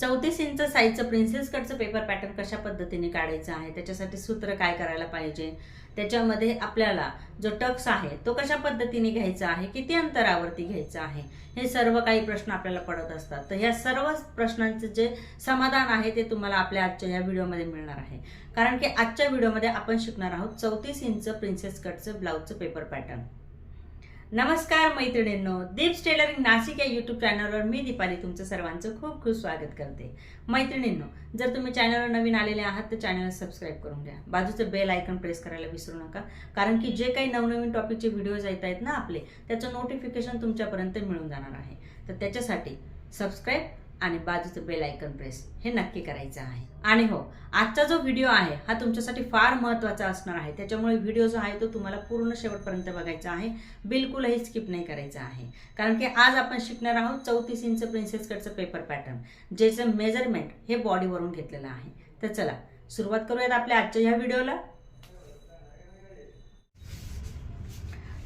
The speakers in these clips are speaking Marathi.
चौतीस इंच साईजचं प्रिन्सेस कटचं पेपर पॅटर्न कशा पद्धतीने काढायचं आहे? त्याच्यासाठी सूत्र काय करायला पाहिजे? त्याच्यामध्ये आपल्याला जो टक्स आहे तो कशा पद्धतीने घ्यायचा आहे? किती अंतरावरती घ्यायचा आहे? हे सर्व काही प्रश्न आपल्याला पडत असतात. तर ह्या सर्व प्रश्नांचे जे समाधान आहे ते तुम्हाला आपल्या आजच्या या व्हिडिओमध्ये मिळणार आहे. कारण की आजच्या व्हिडिओमध्ये आपण शिकणार आहोत चौतीस इंच प्रिन्सेस कटचं ब्लाऊजचं पेपर पॅटर्न नमस्कार मैत्रिणींनो दीप्स टेलरिंग नाशिक या युट्यूब चॅनलवर मी दीपाली तुमचं सर्वांचं खूप खूप स्वागत करते. मैत्रिणींनो जर तुम्ही चॅनलवर नवीन आलेले आहात तर चॅनल सबस्क्राईब करून घ्या. बाजूचं बेल आयकन प्रेस करायला विसरू नका कारण की जे काही नवनवीन टॉपिकचे व्हिडिओज येत आहेत ना आपले त्याचं नोटिफिकेशन तुमच्यापर्यंत मिळून जाणार आहे. तर त्याच्यासाठी सबस्क्राईब आणि बाजूचं बेल आयकन प्रेस हे नक्की करायचं आहे. आणि हो आजचा जो व्हिडिओ आहे हा तुमच्यासाठी फार महत्त्वाचा असणार आहे. त्याच्यामुळे व्हिडिओ जो आहे तो तुम्हाला पूर्ण शेवटपर्यंत बघायचा आहे. बिलकुलही स्किप नाही करायचा आहे. कारण की आज आपण शिकणार आहोत चौतीस इंच प्रिन्सेस कटचं पेपर पॅटर्न ज्याचं मेजरमेंट हे बॉडीवरून घेतलेलं आहे. तर चला सुरुवात करूयात आपल्या आजच्या ह्या व्हिडिओला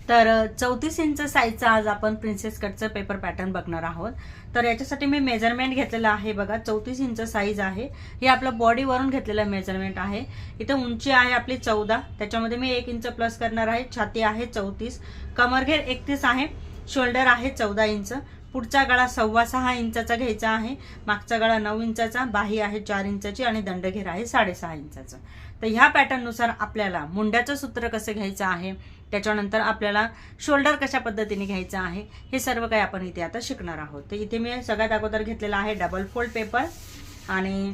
तर चौतीस इंच साईजचा आज आपण प्रिन्सेस कटचं पेपर पॅटर्न बघणार आहोत. तर याच्यासाठी मी मेजरमेंट घेतलेलं आहे बघा. चौतीस इंच साईज आहे. हे आपलं बॉडीवरून घेतलेलं मेजरमेंट आहे. इथं उंची आहे आपली चौदा. त्याच्यामध्ये मी एक इंच प्लस करणार आहे. छाती आहे चौतीस. कमरघेर एकतीस आहे. शोल्डर आहे चौदा इंच. पुढचा गळा सव्वा सहा इंचाचा घ्यायचा आहे. मागचा गळा नऊ इंचाचा. बाही आहे चार इंचाची आणि दंडघेर आहे साडेसहा इंचाचा. तर ह्या पॅटर्ननुसार आपल्याला मुंड्याचं सूत्र कसं घ्यायचं आहे? त्याच्यानंतर आपल्याला शोल्डर कशा पद्धतीने घ्यायचं आहे हे सर्व काही आपण इथे आता शिकणार आहोत. तर इथे मी सगळ्यात अगोदर घेतलेला आहे डबल फोल्ड पेपर आणि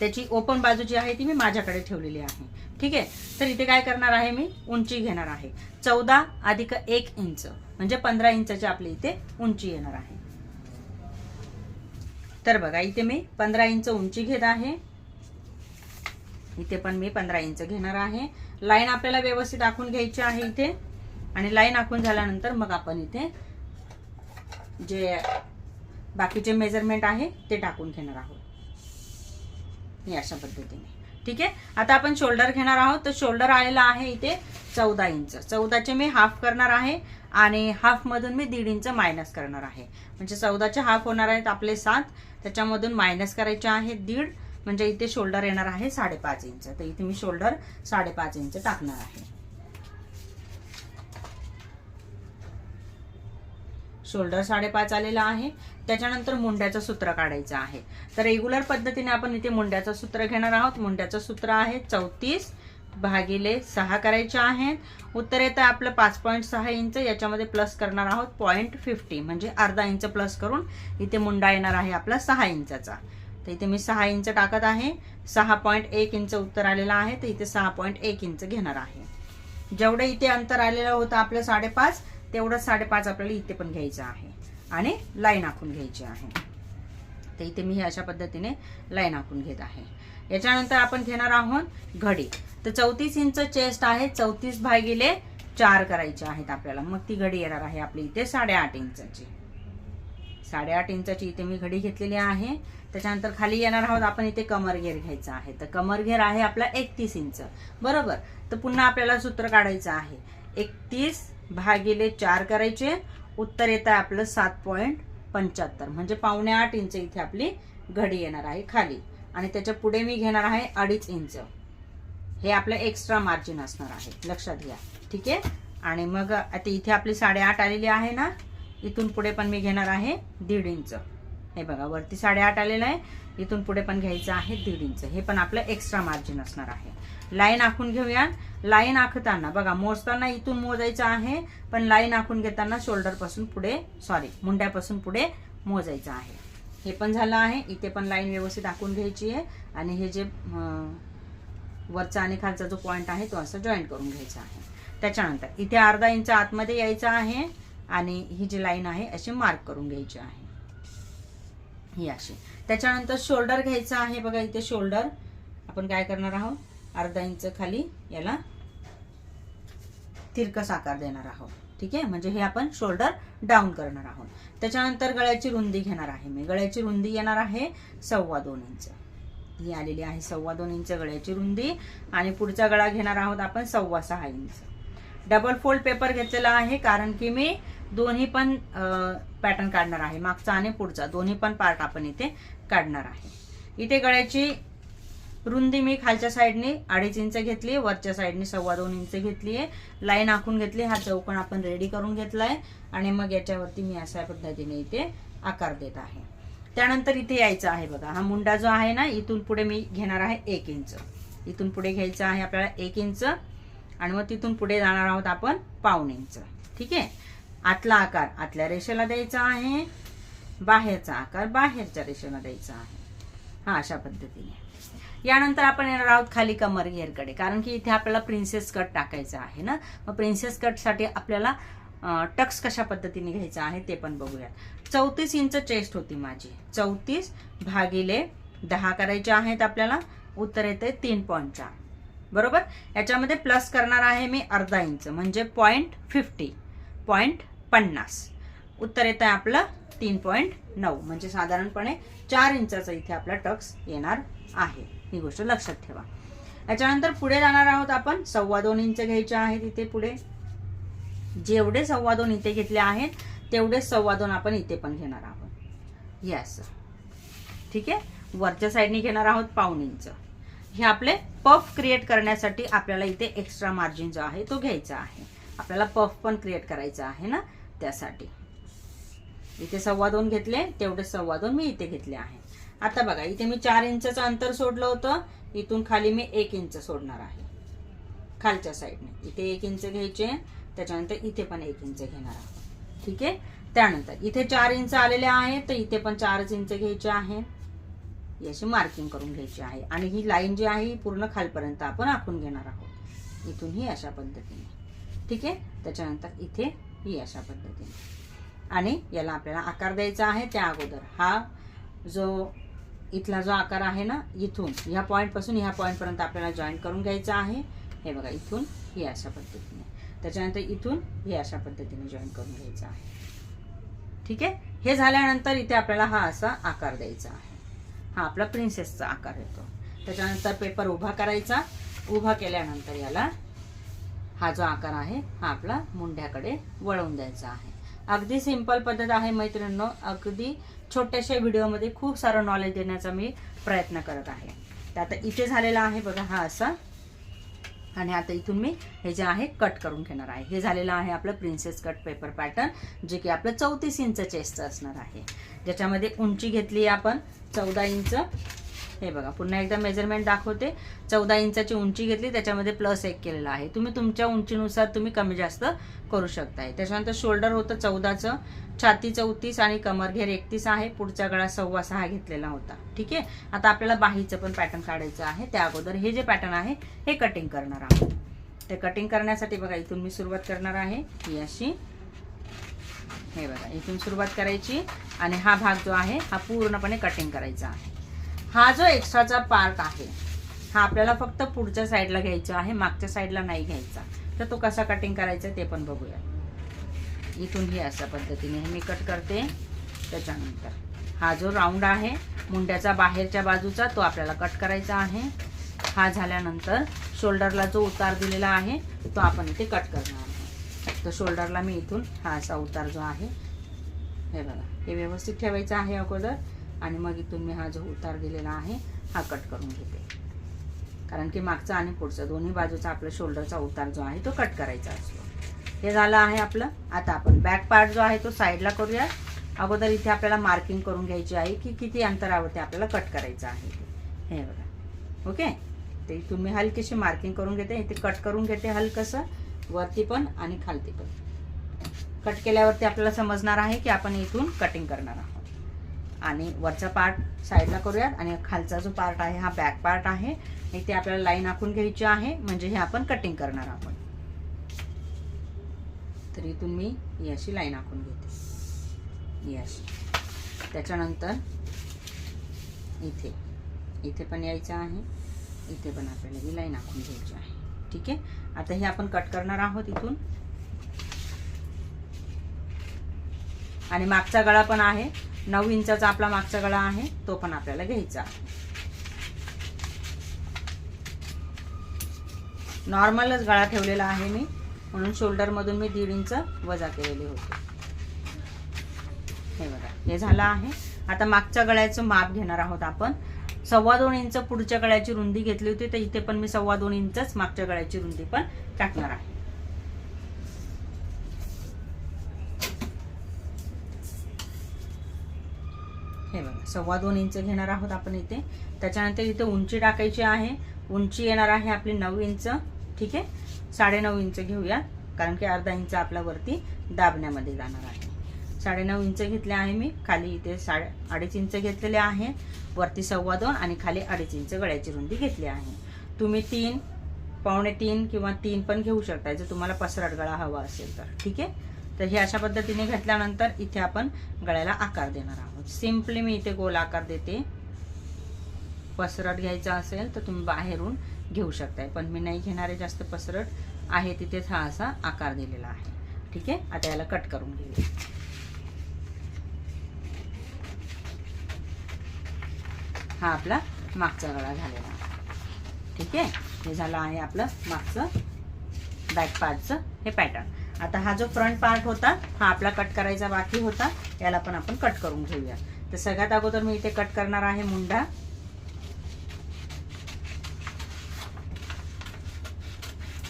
त्याची ओपन बाजू जी आहे ती मी माझ्याकडे ठेवलेली आहे. ठीक आहे? तर इथे काय करणार आहे मी? उंची घेणार आहे. चौदा अधिक एक इंच म्हणजे पंधरा इंचाची आपली इथे उंची येणार आहे. तर बघा इथे मी पंधरा इंच उंची घेत आहे. इथे पण मी पंधरा इंच घेणार आहे. लाईन आपल्याला व्यवस्थित आखून घ्यायची आहे इथे. आणि लाईन आखून झाल्यानंतर मग आपण इथे जे बाकीचे मेजरमेंट आहे ते टाकून घेणार आहोत. हे अशा पद्धतीने. ठीक आहे? आता आपण शोल्डर घेणार आहोत. तर शोल्डर आलेला आहे इथे चौदा इंच. चौदाचे मी हाफ करणार आहे आणि हाफ मधून मी दीड इंच मायनस करणार आहे. म्हणजे चौदाचे हाफ होणार आहेत आपले सात. त्याच्यामधून मायनस करायचे आहे दीड. म्हणजे इथे शोल्डर येणार आहे साडेपाच इंच. तर इथे मी शोल्डर साडेपाच इंच टाकणार आहे. शोल्डर साडेपाच आलेला आहे. त्याच्यानंतर मुंड्याचं सूत्र काढायचं आहे. तर रेग्युलर पद्धतीने आपण इथे मुंड्याचं सूत्र घेणार आहोत. मुंड्याचं सूत्र आहे चौतीस भागिले सहा करायचे आहेत. उत्तर येतं आपलं पाच पॉईंट सहा इंच. याच्यामध्ये प्लस करणार आहोत पॉईंट फिफ्टी म्हणजे अर्धा इंच प्लस करून इथे मुंडा येणार आहे आपला सहा इंचाचा. तर इथे मी सहा इंच टाकत आहे. सहा पॉईंट एक इंच उत्तर आलेलं आहे तर इथे सहा पॉईंट एक इंच घेणार आहे. जेवढं इथे अंतर आलेलं होतं आपलं साडेपाच तेवढं साडेपाच आपल्याला इथे पण घ्यायचं आहे आणि लाईन आखून घ्यायची आहे. तर इथे मी हे अशा पद्धतीने लाईन आखून घेत आहे. याच्यानंतर आपण घेणार आहोत घडी. तर चौतीस इंच चेस्ट आहे चौतीस भागिले चार करायचे आहेत आपल्याला. मग ती घडी येणार आहे आपली इथे साडेआठ इंचाची. साडेआठ इंचाची इथे मी घडी घेतलेली आहे. त्याच्यानंतर खाली येणार आहोत आपण इथे कमरघेर घ्यायचा आहे. तर कमरघेर आहे आपला एकतीस इंच. बरोबर? तर पुन्हा आपल्याला सूत्र काढायचं आहे. एकतीस भागिले चार करायचे. उत्तर येत आहे आपलं सात पॉईंट पंच्याहत्तर. म्हणजे पावणे आठ इंच इथे आपली घडी येणार आहे खाली. आणि त्याच्या पुढे मी घेणार आहे अडीच इंच. हे आपलं एक्स्ट्रा मार्जिन असणार आहे. लक्षात घ्या. ठीक आहे? आणि मग आता इथे आपली साडेआठ आलेली आहे ना? इथून पुढे पण मी घेणार आहे दीड इंच. हे बघा वरती साडेआठ आलेलं आहे. इथून पुढे पण घ्यायचं आहे दीड इंच. हे पण आपलं एक्स्ट्रा मार्जिन असणार आहे. लाईन आखून घेऊया. लाईन आखताना बघा मोजताना इथून मोजायचं आहे पण लाईन आखून घेताना शोल्डरपासून पुढे सॉरी मुंड्यापासून पुढे मोजायचं आहे. हे पण झालं आहे. इथे पण लाईन व्यवस्थित आखून घ्यायची आहे. आणि हे जे वरचा आणि खालचा जो पॉईंट आहे तो असं जॉईंट करून घ्यायचा आहे. त्याच्यानंतर इथे अर्धा इंच आतमध्ये यायचं आहे. आणि ही जी लाईन आहे अशी मार्क करून घ्यायची आहे. ही अशी. त्याच्यानंतर शोल्डर घ्यायचं आहे बघा इथे शोल्डर आपण काय करणार आहोत? अर्धा इंच खाली याला तिरकस आकार देणार आहोत. ठीक आहे? म्हणजे हे आपण शोल्डर डाऊन करणार आहोत. त्याच्यानंतर गळ्याची रुंदी घेणार आहे मी. गळ्याची रुंदी येणार आहे सव्वा दोन इंच ही आलेली आहे सव्वा दोन इंच गळ्याची रुंदी. आणि पुढचा गळा घेणार आहोत आपण सव्वा सहा इंच डबल फोल्ड पेपर घेतलेला आहे कारण की मी दोन्ही पण पॅटर्न काढणार आहे. मागचा आणि पुढचा. दोन्ही पण पार्ट आपण इथे काढणार आहे. इथे गळ्याची रुंदी मी खालच्या साईडने अडीच इंच घेतली वरच्या साईडने सव्वा दोन इंच घेतली आहे लाईन आखून घेतली हा चौकण आपण रेडी करून घेतला आहे आणि मग याच्यावरती मी अशा पद्धतीने इथे आकार देत आहे. त्यानंतर इथे यायचं आहे बघा. हा मुंडा जो आहे ना इथून पुढे मी घेणार आहे एक इंच इथून पुढे घ्यायचं आहे आपल्याला एक इंच आणि मग तिथून पुढे जाणार आहोत आपण पाऊण इंच ठीक आहे? आतला आकार आतल्या रेषेला द्यायचा आहे. बाहेरचा आकार बाहेरच्या रेषेला द्यायचा आहे. हा अशा पद्धतीने. यानंतर आपण येणार आहोत खाली कमर घेरकडे. कारण की इथे आपल्याला प्रिन्सेस कट टाकायचं आहे ना? मग प्रिन्सेस कटसाठी आपल्याला टक्स कशा पद्धतीने घ्यायचा आहे ते पण बघूयात. चौतीस इंच चेस्ट होती माझी. चौतीस भागिले दहा करायचे आहेत आपल्याला. उत्तर येते तीन पॉईंट चार. बरोबर? याच्यामध्ये प्लस करणार आहे मी अर्धा इंच. म्हणजे पॉईंट फिफ्टी पॉईंट पन्नास. उत्तर येतं आहे आपलं तीन पॉईंट नऊ. म्हणजे साधारणपणे चार इंचाचा इथे आपला टक्स येणार आहे. ही गोष्ट लक्षात ठेवा. याच्यानंतर पुढे जाणार आहोत आपण. सव्वा दोन इंच घ्यायचे आहेत इथे पुढे. जेवढे सव्वा दोन इथे घेतले आहेत तेवढे सव्वा दोन आपण इथे पण घेणार आहोत. यस ठीक आहे? वरच्या साईडने घेणार आहोत पाऊन इंच. हे आपले पफ क्रिएट करण्यासाठी आपल्याला इथे एक्स्ट्रा मार्जिन जो आहे तो घ्यायचा आहे. आपल्याला पफ पण क्रिएट करायचा आहे ना? त्यासाठी. इथे सव्वा दोन घेतले तेवढे सव्वा दोन मी इथे घेतले आहे. आता बघा इथे मी चार इंचचं अंतर सोडलं होतं इथून खाली मी एक इंच सोडणार आहे. खालच्या साईडने इथे एक इंच घ्यायचे त्याच्यानंतर इथे पण एक इंच घेणार आहोत ठीक आहे? त्यानंतर इथे चार इंच आलेले आहेत तर इथे पण चारच इंच घ्यायचे आहे. याची मार्किंग करून घ्यायची आहे. आणि ही लाईन जी आहे ही पूर्ण खालपर्यंत आपण आखून घेणार आहोत. इथून ही अशा पद्धतीने. ठीक आहे? त्याच्यानंतर इथे ही अशा पद्धतीने. आणि याला आपल्याला आकार द्यायचा आहे त्या अगोदर. हा जो इथला जो आकार आहे ना इथून ह्या पॉईंटपासून ह्या पॉईंटपर्यंत आपल्याला जॉईन करून घ्यायचा आहे. हे बघा इथून ही अशा पद्धतीने. त्याच्यानंतर इथून हे अशा पद्धतीने जॉईन करून घ्यायचं आहे. ठीक आहे? हे झाल्यानंतर इथे आपल्याला हा असा आकार द्यायचा आहे. हा आपला प्रिन्सेसचा आकार येतो. त्याच्यानंतर पेपर उभा करायचा. उभा केल्यानंतर याला हा जो आकार आहे हा आपला मुंड्याकडे वळवून द्यायचा आहे. अगदी सिंपल पद्धत आहे मैत्रिणींनो. अगदी छोट्याशा व्हिडिओमध्ये खूप सारं नॉलेज देण्याचा मी प्रयत्न करत आहे. तर आता इथे झालेला आहे बघा हा असा. आणि आता इथून मी हे जे आहे कट करून घेणार आहे. हे झालेलं आहे आपलं प्रिन्सेस कट पेपर पॅटर्न जे की आपलं चौतीस इंच चेस्टचं असणार आहे. ज्याच्यामध्ये उंची घेतली आपण चौदा इंच. हे बघा पुन्हा एकदा मेजरमेंट दाखवते. चौदा इंचाची उंची घेतली त्याच्यामध्ये प्लस एक केलेला आहे. तुम्ही तुमच्या उंचीनुसार तुम्ही कमी जास्त करू शकताय. त्याच्यानंतर शोल्डर होतं चौदाचं छाती चौतीस आणि कमरघेर एकतीस आहे. पुढचा गळा सव्वा सहा घेतलेला होता. ठीक आहे? आता आपल्याला बाहीचं पण पॅटर्न काढायचं आहे. त्या अगोदर हे जे पॅटर्न आहे हे कटिंग करणार आहोत. ते कटिंग करण्यासाठी बघा इथून मी सुरुवात करणार आहे. ही अशी. हे बघा इथून सुरुवात करायची. आणि हा भाग जो आहे हा पूर्णपणे कटिंग करायचा आहे. हा जो एक्स्ट्राचा पार्ट आहे हा आपल्याला फक्त पुढच्या साईडला घ्यायचा आहे मागच्या साईडला नाही घ्यायचा. तर तो कसा कटिंग करायचा ते पण बघूया. इथून ही अशा पद्धतीने हे मी कट करते. त्याच्यानंतर हा जो राऊंड आहे मुंड्याचा बाहेरच्या बाजूचा तो आपल्याला कट करायचा आहे. हा झाल्यानंतर शोल्डरला जो उतार दिलेला आहे तो आपण इथे कट करणार आहे तर शोल्डरला मी इथून हा असा उतार जो आहे हे बघा हे व्यवस्थित ठेवायचं आहे अगोदर. आणि मग इथून मी हा जो उतार दिलेला आहे हा कट करून घेते. कारण की मागचा आणि पुढचा दोन्ही बाजूचा आपला शोल्डरचा उतार जो आहे तो कट करायचा असतो. हे झालं आहे आपलं. आता आपण बॅक पार्ट जो आहे तो साईडला करूया. अगोदर इथे आपल्याला मार्किंग करून घ्यायची आहे की किती अंतरावरती आपल्याला कट करायचं आहे ते. हे बघा. ओके? ते इथून मी हलकीशी मार्किंग करून घेते. इथे कट करून घेते हलकंसं वरती पण आणि खालती पण. कट केल्यावरती आपल्याला समजणार आहे की आपण इथून कटिंग करणार आहोत. आणि वरचा पार्ट साईडला करूयात. आणि खालचा जो पार्ट आहे हा बॅक पार्ट आहे. इथे आपल्याला लाईन आखून घ्यायची आहे. म्हणजे हे आपण कटिंग करणार आहोत. तर इथून मी ही अशी लाईन आखून घेते. ही अशी त्याच्यानंतर इथे. इथे पण यायचं आहे. इथे पण आपल्याला ही लाईन आखून घ्यायची आहे. ठीक आहे? आता हे आपण कट करणार आहोत इथून. आणि मागचा गळा पण आहे. नऊ इंचाचा आपला मागचा गळा आहे तो पण आपल्याला घ्यायचा. नॉर्मलच गळा ठेवलेला आहे मी म्हणून शोल्डरमधून मी दीड इंच वजा केलेले होते. हे बघा हे झालं आहे. आता मागच्या गळ्याचं माप घेणार आहोत आपण. सव्वा दोन इंच पुढच्या गळ्याची रुंदी घेतली होती तर इथे पण मी सव्वा दोन इंचच मागच्या गळ्याची रुंदी पण टाकणार आहे. सव्वा दोन इंच घेणार आहोत आपण इथे. त्याच्यानंतर इथे उंची टाकायची आहे. उंची येणार आहे आपली नऊ इंच. ठीक आहे? साडेनऊ इंच घेऊया. कारण की अर्धा इंच आपल्या वरती दाबण्यामध्ये जाणार आहे. साडेनऊ इंच घेतले आहे मी. खाली इथे साडे अडीच इंच घेतलेले आहे. वरती सव्वा दोन आणि खाली अडीच इंच गळ्याची रुंदी घेतली आहे. तुम्ही तीन पावणे तीन किंवा तीन पण घेऊ शकता जर तुम्हाला पसरट गळा हवा असेल तर. ठीक आहे? तर हे अशा पद्धतीने घेतल्यानंतर इथे आपण गळ्याला आकार देणार आहोत. सिम्पली मी इथे गोल आकार देते. पसरट घ्यायचा असेल तर तुम्ही बाहेरून घेऊ शकताय. पण मी नाही घेणारे जास्त पसरट. आहे तिथेच हा असा आकार दिलेला आहे. ठीक आहे? आता याला कट करून घेऊया. हा आपला मागचा गळा झालेला ठीक आहे? हे झालं आहे आपलं मागचं बॅक पार्टचं हे पॅटर्न आता हा जो फ्रंट पार्ट होता हा आपला कट करायचा बाकी होता. याला पण आपण कट करून घेऊया. तर सगळ्यात अगोदर मी इथे कट करणार आहे मुंडा.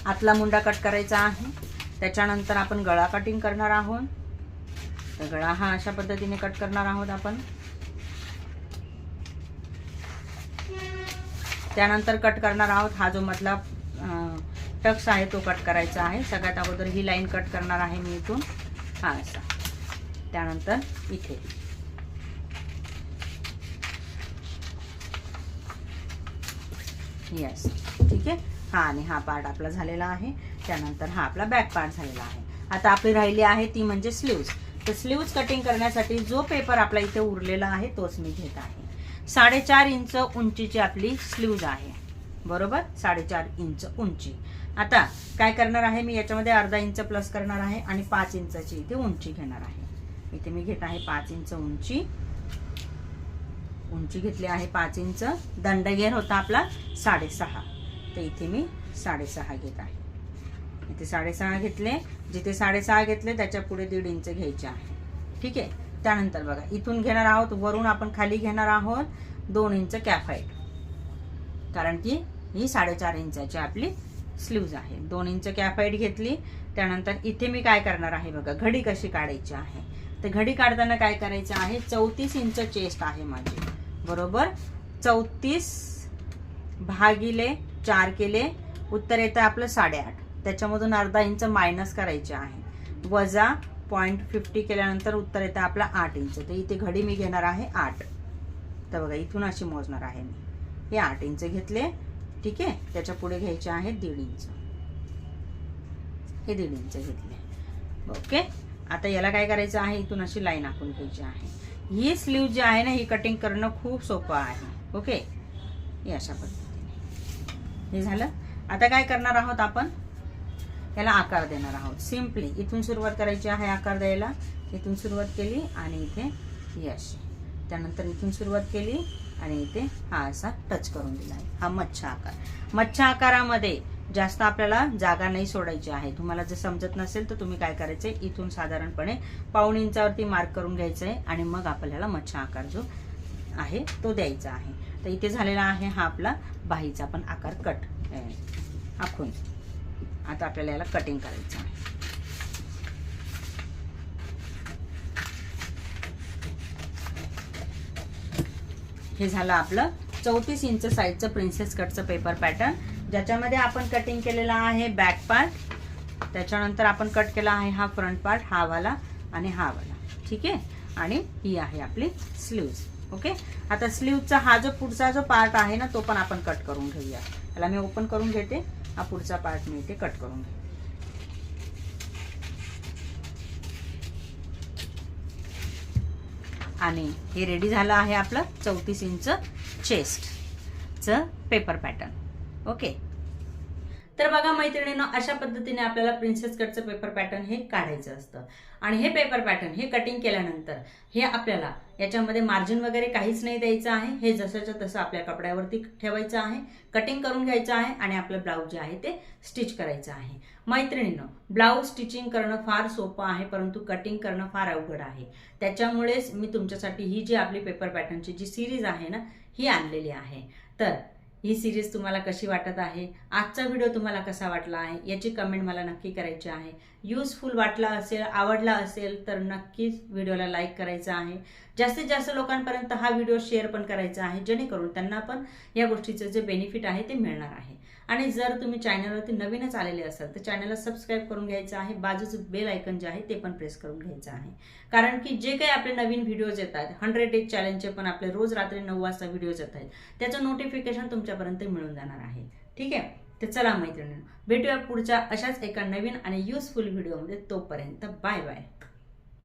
आतला मुंडा कट करायचा आहे. त्याच्यानंतर आपण गळा कटिंग करणार आहोत. तर गळा हा अशा पद्धतीने कट करणार आहोत आपण. त्यानंतर कट करणार आहोत हा जो मधला टक्स आहे तो कट करायचा आहे. सगळ्यात अगोदर ही लाईन कट करणार आहे मी इथून. हा असा. त्यानंतर इथे. यस ठीक आहे? हा आणि हा पार्ट आपला झालेला आहे. त्यानंतर हा आपला बॅक पार्ट झालेला आहे. आता आपली राहिली आहे ती म्हणजे स्लीव्ज तर स्लीव्ज कटिंग करण्यासाठी जो पेपर आपला इथे उरलेला आहे तोच मी घेत आहे. साडेचार इंच उंचीची आपली स्लीव्ज आहे. बरोबर? साडेचार इंच उंची. आता काय करणार आहे? मी याच्यामध्ये अर्धा इंच प्लस करणार आहे आणि पाच इंचाची इथे उंची घेणार आहे. इथे मी घेत आहे पाच इंच उंची. उंची घेतली आहे पाच इंच. दंडगेर होता आपला साडेसहा. तर इथे मी साडेसहा घेत आहे. इथे साडेसहा घेतले. जिथे साडेसहा घेतले त्याच्या पुढे दीड इंच घ्यायचे आहे. ठीक आहे? त्यानंतर बघा इथून घेणार आहोत वरून आपण खाली घेणार आहोत दोन इंच कॅफाईट कारण की ही साडेचार इंचाची आपली स्लीव्ज आहे. दोन इंच कॅफाईट घेतली त्यानंतर इथे मी काय करणार आहे बघा घडी कशी काढायची आहे. तर घडी काढताना काय करायचं आहे चौतीस इंच चेस्ट आहे माझी. बरोबर? चौतीस भागिले चार केले उत्तर येतं आपलं साडेआठ. त्याच्यामधून अर्धा इंच मायनस करायचे आहे. वजा पॉईंट फिफ्टी केल्यानंतर उत्तर येतं आपलं आठ इंच. तर इथे घडी मी घेणार आहे आठ. तर बघा इथून अशी मोजणार आहे मी. हे आठ इंच घेतले ठीक आहे? त्याच्या पुढे घ्यायचे आहेत दीड इंच. हे दीड इंच घेतले. ओके? आता याला काय करायचं आहे? इथून अशी लाईन आखून घ्यायची आहे. ही स्लीव जी आहे ना ही कटिंग करणं खूप सोपं आहे. ओके? हे अशा पद्धतीने. हे झालं? आता काय करणार आहोत आपण? याला आकार देणार आहोत. सिम्पली इथून सुरुवात करायची आहे आकार द्यायला. इथून सुरुवात केली आणि इथे ही अशी. त्यानंतर इथून सुरुवात केली आणि इथे हा असा टच करून दिला आहे. हा मच्छा आकार. मच्छा आकारामध्ये जास्त आपल्याला जागा नाही सोडायची आहे. तुम्हाला जर समजत नसेल तर तुम्ही काय करायचं आहे? इथून साधारणपणे पाऊण इंचावरती मार्क करून घ्यायचं आहे आणि मग आपल्याला मच्छा आकार जो आहे तो द्यायचा आहे. तर इथे झालेला आहे हा आपला बाहीचा पण आकार कट आखून. आता आपल्याला याला कटिंग करायचं आहे. हे झालं आपलं चौतीस इंच साईजचं प्रिन्सेस कटचं पेपर पॅटर्न ज्याच्यामध्ये आपण कटिंग केलेला आहे बॅक पार्ट त्याच्यानंतर आपण कट केला आहे हा फ्रंट पार्ट हा वाला आणि हा वाला. ठीक आहे? आणि ही आहे आपली स्लीव्ज ओके आता स्लीवचा हा जो पुढचा जो पार्ट आहे ना तो पण आपण कट करून घेऊया. याला मी ओपन करून घेते. हा पुढचा पार्ट मी इथे कट करून घेते. आणि हे रेडी झालं आहे आपलं चौतीस इंच चेस्टचं पेपर पॅटर्न ओके तर बघा मैत्रिणीनं अशा पद्धतीने आपल्याला प्रिन्सेस कटचं पेपर पॅटर्न हे काढायचं असतं. आणि हे पेपर पॅटर्न हे कटिंग केल्यानंतर हे आपल्याला याच्यामध्ये मार्जिन वगैरे काहीच नाही द्यायचं आहे. हे जसंच्या तसं आपल्या कपड्यावरती ठेवायचं आहे कटिंग करून घ्यायचं आहे आणि आपलं ब्लाऊज जे आहे ते स्टिच करायचं आहे. मैत्रिणीनं ब्लाऊज स्टिचिंग करणं फार सोपं आहे परंतु कटिंग करणं फार अवघड आहे. त्याच्यामुळेच मी तुमच्यासाठी ही जी आपली पेपर पॅटर्नची जी सिरीज आहे ना ही आणलेली आहे. तर ही सिरीज तुम्हाला कशी वाटत आहे? आजचा व्हिडिओ तुम्हाला कसा वाटला आहे? याची कमेंट मला नक्की करायची आहे. यूजफुल वाटला असेल आवडला असेल तर नक्कीच व्हिडिओला लाईक करायचा आहे. जास्तीत जास्त लोकांपर्यंत हा व्हिडिओ शेअर पण करायचा आहे जेणेकरून त्यांना पण या गोष्टीचं जे बेनिफिट आहे ते मिळणार आहे. आणि जर तुम्ही चॅनलवरती नवीनच आलेले असाल तर चॅनलला सबस्क्राईब करून घ्यायचं आहे. बाजूचं बेल आयकन जे आहे ते पण प्रेस करून घ्यायचं आहे. कारण की जे काही आपले नवीन व्हिडिओज येत आहेत हंड्रेड डेज चॅलेंजचे पण आपले रोज रात्री नऊ वाजता व्हिडिओज येत आहेत त्याचं नोटिफिकेशन तुमच्यापर्यंत मिळून जाणार आहे. ठीक आहे? तर चला मैत्रिणी भेटूया पुढच्या अशाच एका नवीन आणि युजफुल व्हिडिओमध्ये तोपर्यंत बाय बाय.